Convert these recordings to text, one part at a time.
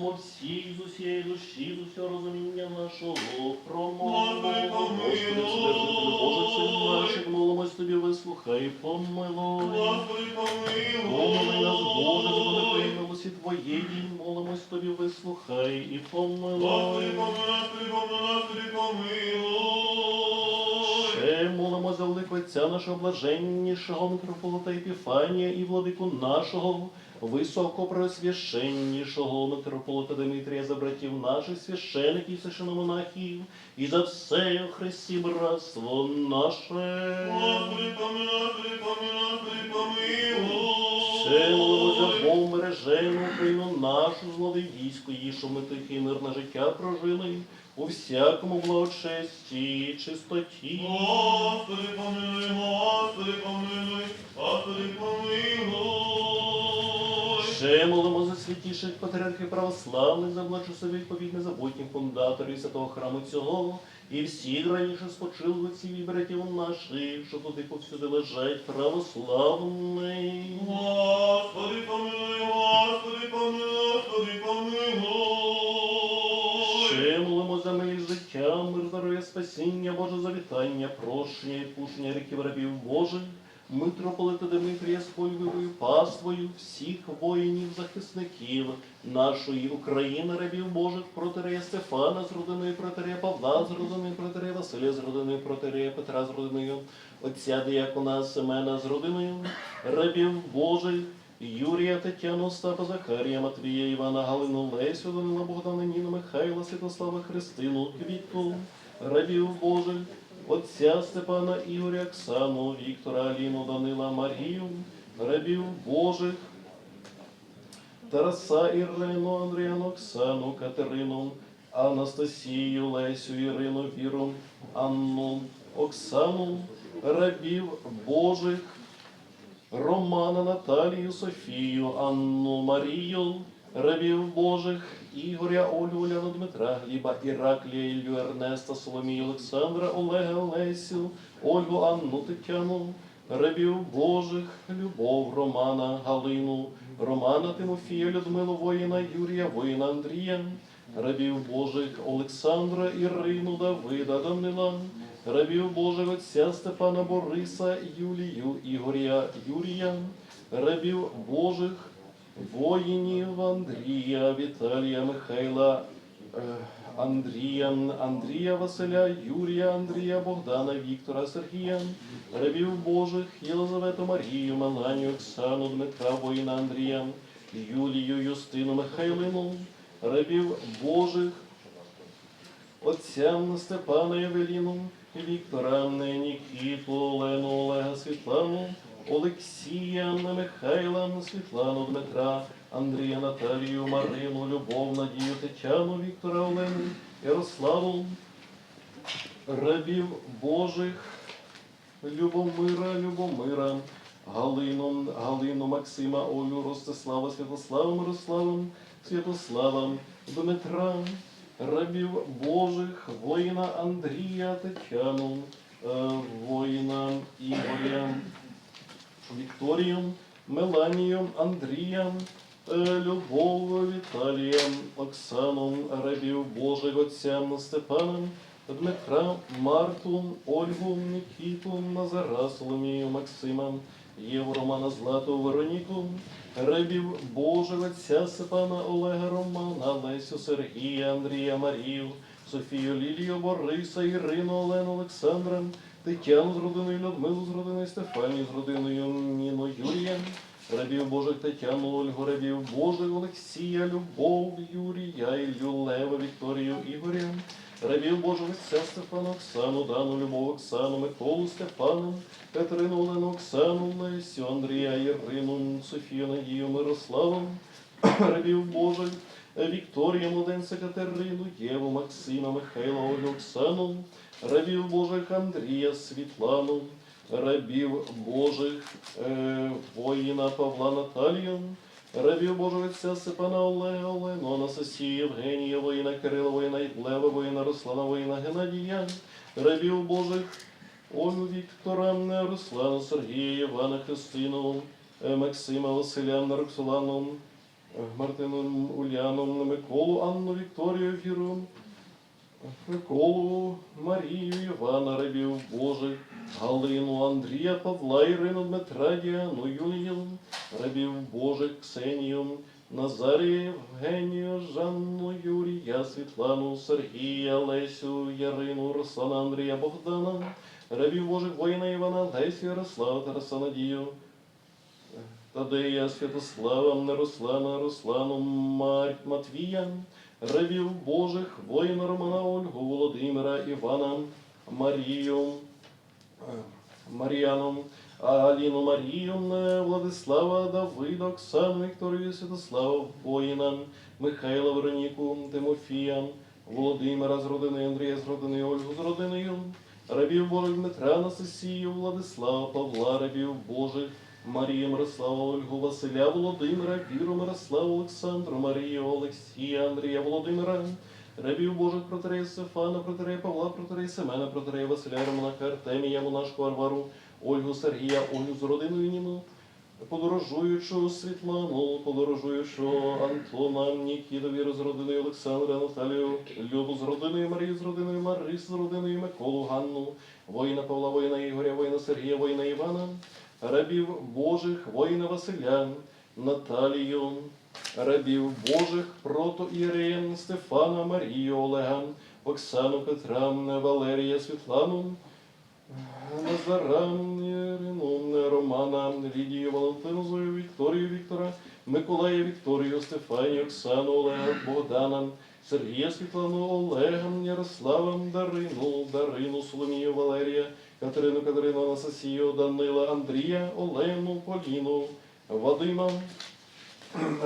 Промовимо всі з усієї душі, з усього розуміння нашого. Помилуй. Господи, Боже, син наших, молимось тобі, вислухай, помилуй. Помили нас, Боже, великої милості Твоєї, молимось тобі, вислухай і помилуй. Помилуй, помилуй, помилуй. Ще молимо за великого Отця нашого блаженнішого митрополита Епіфанія і владику нашого, високопреосвященнішого митрополита Димитрія за братів наших священиків, священомонахів, і за все Христі братство наше. Господи, помилуй, помилуй, помилуй. Ще молимо Бог мережену Україну нашу злодейську, її, що ми тихе і мирне життя прожили у всякому благочесті і чистоті. Господи, помилуй, Господи, помилуй, Господи, помилуй. Ще молимо за святіших патріархів православних, за благочесові відповідне забутніх фундаторів святого храму цього, і всіх раніше спочилих отців і братів наших, що туди повсюди лежать православний. Господи, помилуй, Господи, помилуй, Господи, помилуй. Ще молимо за милість життя, мир, здоров'я, спасіння, Боже завітання, прощення і пушення ріків рабів Божих, митрополита Димитрія з Хольвовою паствою, всіх воїнів, захисників нашої України, рабів Божих, протерея Стефана з родиною протерея Павла, з родиною протерея Василя, з родиною протерея Петра, з родиною отця Діякона Семена, з родиною рабів Божих, Юрія, Тетяну, Остапа, Захарія, Матвія, Івана, Галину, Лесю, Данила, Богдана, Ніну, Михайла, Святослава, Христину, Квітку, рабів Божих, Отця Степана, Ігоря, Оксану, Віктора, Аліну, Данила, Марію, рабів Божих, Тараса, Ірину, Андріану, Оксану, Катерину, Анастасію, Лесю, Ірину, Віру, Анну, Оксану, рабів Божих, Романа, Наталію, Софію, Анну, Марію, рабів Божих, Ігоря, Олю, Уляну, Дмитра, Гліба, Іраклія, Іллю, Ернеста, Соломію, Олександра, Олега, Олесю, Ольгу, Анну, Тетяну, рабів Божих, Любов, Романа, Галину, Романа, Тимофія, Людмилу, воїна, Юрія, воїна, Андрія, рабів Божих, Олександра, Ірину, Давида, Данила, рабів Божих Отця Степана Бориса, Юлію, Ігоря, Юрія, рабів Божих, воїнів Андрія, Віталія, Михайла, е, Андрія, Андрія Василя, Юрія, Андрія, Богдана, Віктора, Сергія, рабів Божих, Єлизавету Марію, Меланію, Оксану, Дмитра, воїна Андрія, Юлію, Юстину, Михайлину, рабів Божих, отцям Степана Євеліну, Віктора, Нікіту, Олену, Олега, Світлану, Олексія, Михайла, Світлану, Дмитра, Андрія, Наталію, Марину, Любов, Надію, Тетяну, Віктора, Олену, Ярославу, рабів Божих, Любомира, Любомира, Галину, Галину, Максима, Олю, Ростислава, Святослава, Мирослава, Святослава, Дмитра, рабів Божих, воїна Андрія, Тетяну, е, воїна Ігоря, Вікторію, Меланію, Андрія, е, Любов, Віталія, Оксану, рабів Божих, отця Степана, Дмитра, Марту, Ольгу, Нікіту, Назара, Соломію, Максима, Єву, Романа, Злату, Вероніку, рабів Божих, отця Степана, Олега, Романа, Лесю, Сергія, Андрія, Марію, Софію, Лілію, Бориса, Ірину, Олену, Олександра, Тетяну з родиною Людмилу, з родиною Стефанію, з родиною Ніну, Юрія, рабів Божих Тетяну, Ольгу, рабів Божих, Олексія, Любов, Юрія, Іллю, Лева, Вікторію, Ігоря, рабів Божих Отця Стефана, Оксану, Дану, Любов, Оксану, Миколу, Стефана, Катерину, Олену, Оксану, Лесю, Андрія, Ірину, Софію, Надію, Мирославу, рабів Божих, Вікторія, Младенця, Катерину, Єву, Максима, Михайла, Олю, Оксану, рабів Божих Андрія, Світлану, рабів Божих е, воїна Павла Наталію, рабів Божих отця Степана Олега, Олено, Анастасію, Євгенія, воїна Кирила, воїна Лева, воїна Руслана, воїна Геннадія, рабів Божих Олю Віктора, Руслана, Сергія, Івана, Христину, е, Максима, Василя, Роксолану, Мартину Уляну, Миколу, Анну Вікторію, Віру, Миколу, Марію, Івана, рабів Божих, Галину, Андрія, Павла, Ірину, Дмитра, Діану, Юлію, рабів Божих, Ксенію, Назарія, Євгенію, Жанну, Юрія, Світлану, Сергія, Лесю, Ярину, Руслана, Андрія, Богдана, рабів Божих, воїна Івана, Лесю, Ярослава, Тараса, Надію, Тадея, Святослава, Руслана, Руслану, Марь, Матвія, рабів Божих, воїна Романа, Ольгу, Володимира, Івана, Марію, Мар'яну, Аліну Марію, Владислава, Давида, Оксану, Вікторію, Святослава, воїна, Михайла, Вероніку, Тимофія, Володимира з родини Андрія, з родини Ольгу, з родиною, рабів Божих Дмитра, Анастасію, Владислава, Павла, рабів Божих, Марію, Мирослава, Ольгу, Василя, Володимира, Віру, Мирославу, Олександру, Марію, Олексія, Андрія, Володимира, рабів Божих протерея Стефана, протерея Павла, протерея Семена, протерея Василя, Романака, Артемія, Монашку, Варвару, Ольгу, Сергія, Ольгу з родиною Ніну, подорожуючу Світлану, подорожуючу Антона, Нікіту, Віру з родиною Олександра, Наталію, Любу з родиною, Марію з родиною, Марис з родиною, Миколу, Ганну, воїна Павла, воїна Ігоря, воїна Сергія, воїна Івана, рабів Божих, воїна Василя, Наталію, рабів Божих, прото Іреєм, Стефана, Марію, Олега, Оксану, Петра, Валерія, Світлану, Назарам, Ірину, Романа, Лідію, Валентину, Вікторію, Віктора, Миколая, Вікторію, Стефанію, Оксану, Олега, Богдана, Сергія, Світлану, Олега, Ярослава, Дарину, Дарину, Соломію, Валерія, Катерину, Катерину, Анастасію, Данила, Андрія, Олену, Поліну, Вадима,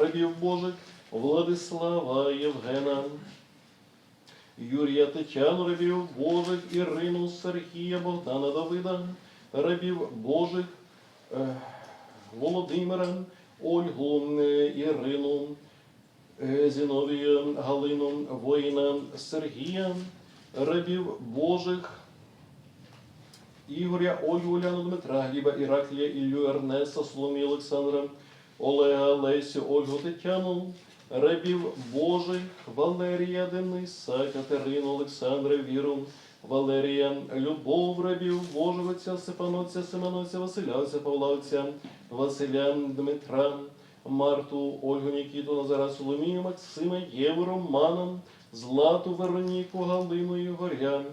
рабів Божих, Владислава, Євгена, Юрія Тетяну, рабів Божих, Ірину, Сергія, Богдана, Давида, рабів Божих, е, Володимира, Ольгу, е, Ірину, е, Зіновія, Галину, воїна, Сергія, рабів Божих, Ігоря, Ольгу, Уляну, Дмитра, Гліба, Іраклія, Іллю, Ернеста, Соломію, Олександра, Олега, Лесю, Ольгу, Тетяну, рабів Божих, Валерія, Дениса, Катерину, Олександра, Віру, Валерія, Любов, рабів Божих, отця Степана, отця Семена, отця Василя, отця Павла, отця Василя, Дмитра, Марту, Ольгу, Нікіту, Назара, Соломію, Максима, Єву, Романа, Злату, Вероніку, Галину, Ігоря,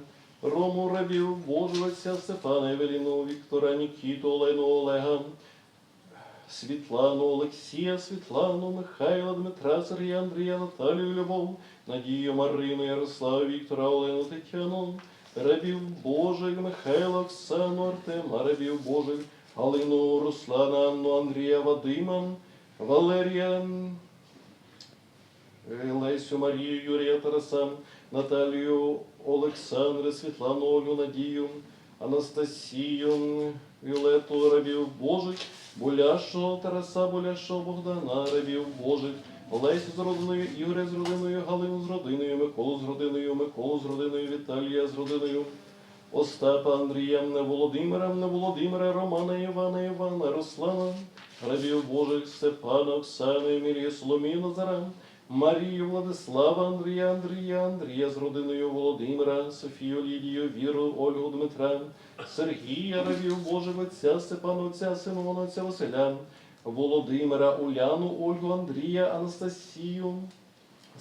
Рому, рабів Божих, отця Степана, Евеліну, Віктора, Нікіту, Олену, Олега, Світлану, Олексія, Світлану, Михайла, Дмитра, Сергія, Андрія, Наталію, Любов, Надію, Марину, Ярославу, Віктора, Олену, Тетяну, рабів Божих, Михайла, Оксану, Артема, рабів Божих, Галину, Руслана, Анну, Андрія, Вадима, Валерія, Лесю, Марію, Юрія, Тараса, Наталію, Олександра, Світлану, Олю, Надію, Анастасію, Віолету, рабів Божих, Буляшого Тараса, Буляшого Богдана, рабів Божих, Олесю з родиною, Ігоря з родиною, Галину з родиною, Миколу з родиною, Миколу з родиною, Віталія з родиною, Остапа, Андрія, Володимира, Володимира, Романа, Івана, Івана, Руслана, рабів Божих, Степана, Оксану, Емілію, Соломію, Назара, Марію, Владислава, Андрія, Андрія, Андрія з родиною Володимира, Софію, Лідію, Віру, Ольгу, Дмитра, Сергія, Божих, отця Симона, отця Василя, Володимира, Уляну, Ольгу, Андрія, Анастасію,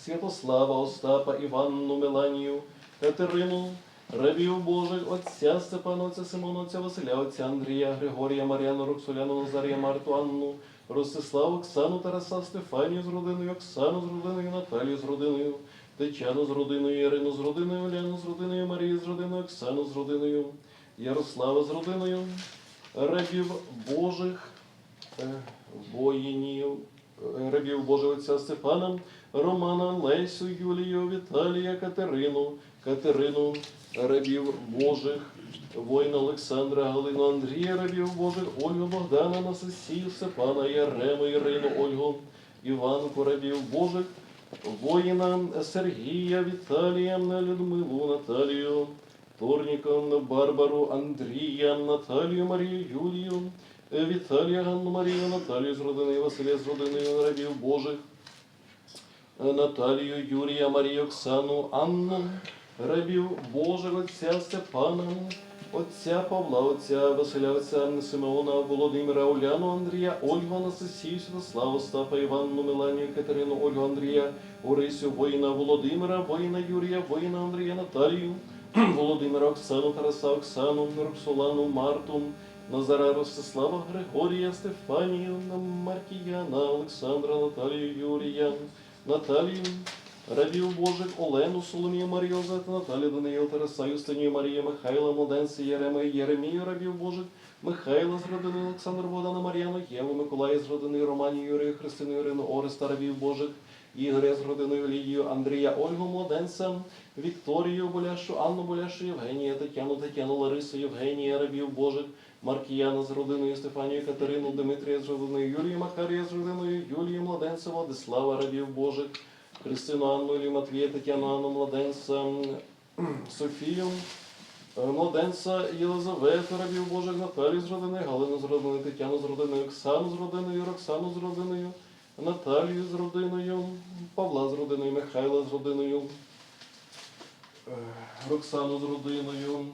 Святослава, Остапа, Іванну, Меланію, Катерину, рабів Божих, отця Степана, отця Симона, отця Василя, отця Андрія, Григорія, Мар'яну, Роксоляну, Назарія, Марту, Анну, Ростиславу, Оксану, Тараса, Стефанію з родиною, Оксану з родиною, Наталію з родиною, Тетяну з родиною, Ірину з родиною, Оляну з родиною, Марію з родиною, Оксану з родиною, Ярослава з родиною, рабів Божих, е, воїнів, е, рабів Божого отця Степана, Романа, Лесю, Юлію, Віталія, Катерину, Катерину, рабів Божих, воїна Олександра, Галину, Андрія, рабів Божих, Ольгу, Богдана, Анастасію, Степана, Ярему, Ірину, Ольгу, Іванку, рабів Божих, воїна Сергія, Віталія, Людмилу, Наталію, Торніка, Барбару, Андрія, Наталію, Марію, Юлію, Віталія, Ганну, Марію, Наталію з родиною, Василя з родиною рабів Божих, Наталію, Юрія, Марію, Оксану, Анну, рабів Божих Отця Степана, Отця Павла, Отця Василя, Отця Симеона, Володимира, Оляну, Андрія, Ольгу, Анастасію, Святославу, Остапа, Іванну, Меланію, Катерину, Ольгу, Андрія, Орисю, воїна Володимира, воїна Юрія, воїна Андрія, Наталію, Володимира, Оксану, Тараса, Оксану, Роксолану, Марту, Назара, Ростислава, Григорія, Стефанію, Маркіяна, Олександра, Наталію, Юрія, Наталію, Рабів Божих, Олену, Соломію, Марію, Озета, Наталію, Даниїл, Тараса, Юстинію, Марія, Михайла, Младенця, Єремея, Єремію, Рабів Божих, Михайла з родини, Олександр, Богдана, Мар'яну, Єву, Миколая з родини, Романі, Юрію, Христину, Ірину, Ореста, Рабів Божих, Ігоря з родиною Лідію, Андрія, Ольгу, Младенця, Вікторію Боляшу, Анну Боляшу, Євгенія, Тетяну, Тетяну, Ларису, Євгенія, Рабів Божих, Маркіяна з родиною Стефанію, Катерину, Дмитрія з родиною Юлію, Макарія з родиною Юлії, Младенця, Владислава, Рабів Божих, Христину, Анну, Ілію, Матвія, Тетяну, Анну, Младенця, Софію, е, Младенця, Єлизавету, Рабів Божих, Наталію з родиною, Галину з родиною, Тетяну з родиною, Оксану з родиною, Роксану з родиною, Наталію з родиною, Павла з родиною, Михайла з родиною, е, Роксану з родиною, е,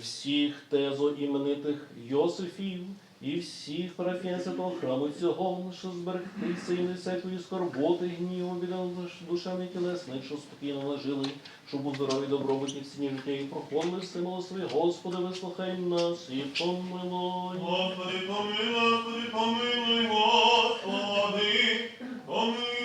всіх тезо іменитих Йосифів і всіх парафіян святого храму цього, що зберегтися і не всякої скорботи, гніву, бідан душевний тілесний, що спокійно нажили, щоб у здорові добробуті в ціні життя і проходили все милостиві. Господи, вислухай нас і помилуй. Господи, помилуй, Господи, помилуй, Господи, помилуй.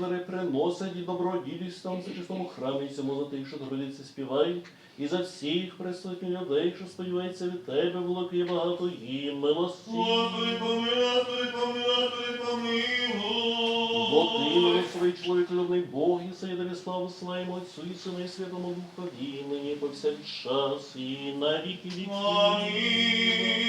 Дари приносять і доброділість там за чистому храмі цьому, за тих, що трудиться співають, і за всіх присутніх людей, що сподіваються від тебе, і багато і милості. Господи, помилуй, Господи, помилуй, Бо ти, помилуй. милостивий чоловік, любний Бог, і Саїдові славу славимо Отцю і Сину і Святому Духові, нині повсякчас і на віки віків. Амінь.